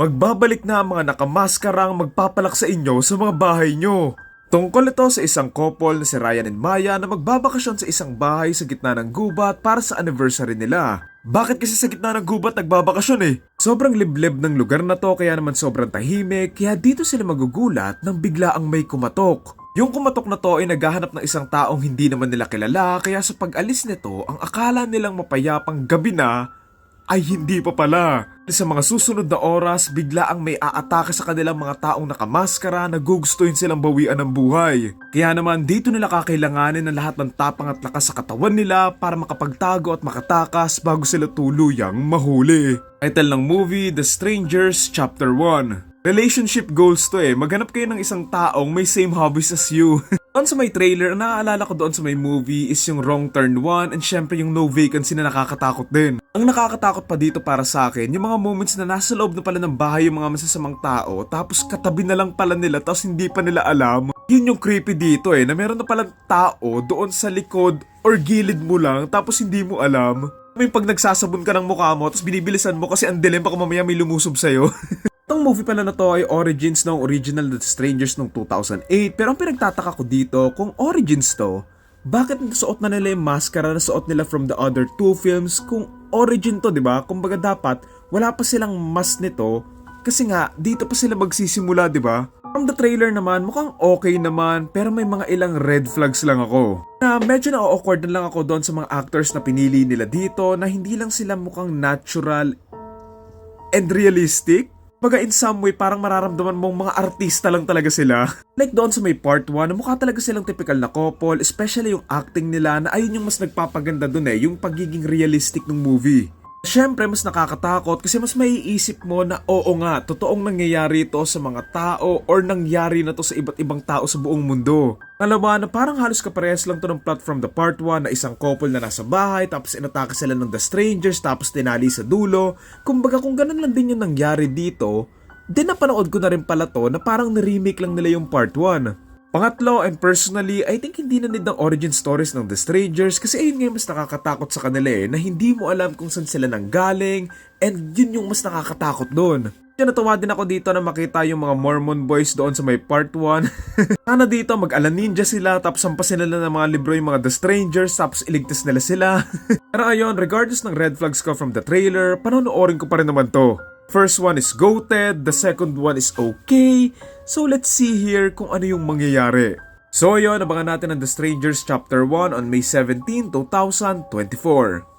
Magbabalik na ang mga nakamaskarang magpapalak sa inyo sa mga bahay nyo. Tungkol ito sa isang couple na si Ryan and Maya na magbabakasyon sa isang bahay sa gitna ng gubat para sa anniversary nila. Bakit kasi sa gitna ng gubat nagbabakasyon eh? Sobrang liblib ng lugar na to kaya naman sobrang tahimik kaya dito sila magugulat nang bigla ang may kumatok. Yung kumatok na to ay naghahanap ng isang taong hindi naman nila kilala kaya sa pag-alis nito ang akala nilang mapayapang gabi na ay hindi pa pala. Sa mga susunod na oras, bigla ang may aatake sa kanilang mga taong nakamaskara na gugustuhin silang bawian ng buhay. Kaya naman dito nila kakailanganin ng lahat ng tapang at lakas sa katawan nila para makapagtago at makatakas bago sila tuluyang mahuli. Title ng movie, The Strangers Chapter 1 Relationship goals to eh. Maghanap kayo ng isang taong may same hobbies as you. doon sa may trailer, naaalala ko doon sa may movie is yung Wrong Turn 1 and syempre yung No Vacancy na nakakatakot din. Ang nakakatakot pa dito para sa akin, yung mga moments na nasa loob na pala ng bahay yung mga masasamang tao tapos katabi na lang pala nila tapos hindi pa nila alam. Yun yung creepy dito eh, na meron na palang tao doon sa likod or gilid mo lang tapos hindi mo alam. May pag nagsasabon ka ng mukha mo tapos binibilisan mo kasi ang dilim baka mamaya may lumusob sa'yo. Itong movie pala na to ay origins ng original The Strangers noong 2008 pero ang pinagtataka ko dito kung origins to, bakit nasuot na nila yung maskara na suot nila from the other two films kung origin to, di ba? Kumbaga dapat wala pa silang mask nito kasi nga dito pa sila magsisimula, di ba? From the trailer naman, mukhang okay naman pero may mga ilang red flags lang ako. Na medyo na-awkward na lang ako doon sa mga actors na pinili nila dito na hindi lang sila mukhang natural and realistic. Baga in some way parang mararamdaman mong mga artista lang talaga sila. like doon sa may part 1 na mukha talaga silang typical na couple, especially yung acting nila na ayun yung mas nagpapaganda dun eh, yung pagiging realistic ng movie. Siyempre, mas nakakatakot kasi mas maiisip mo na oo nga, totoong nangyayari ito sa mga tao or nangyari na to sa iba't ibang tao sa buong mundo. Alawa na parang halos kaparehas lang to ng plot from the part 1 na isang couple na nasa bahay tapos inatake sila ng the strangers tapos tinali sa dulo. Kumbaga kung ganun lang din yung nangyari dito, din napanood ko na rin pala to na parang na-remake lang nila yung part 1. Pangatlo, and personally, I think hindi na need ng origin stories ng The Strangers kasi ayun nga yung mas nakakatakot sa kanila eh, na hindi mo alam kung saan sila nanggaling and yun yung mas nakakatakot doon. Kaya natawa din ako dito na makita yung mga Mormon boys doon sa may part 1. Sana dito mag-ala ninja sila tapos sampasin nila ng mga libro yung mga The Strangers tapos iligtas nila sila. Pero ayun, regardless ng red flags ko from the trailer, panonoorin ko pa rin naman to. First one is goated, the second one is okay. So let's see here kung ano yung mangyayari. So yun, abangan natin ang The Strangers Chapter 1 on May 17, 2024.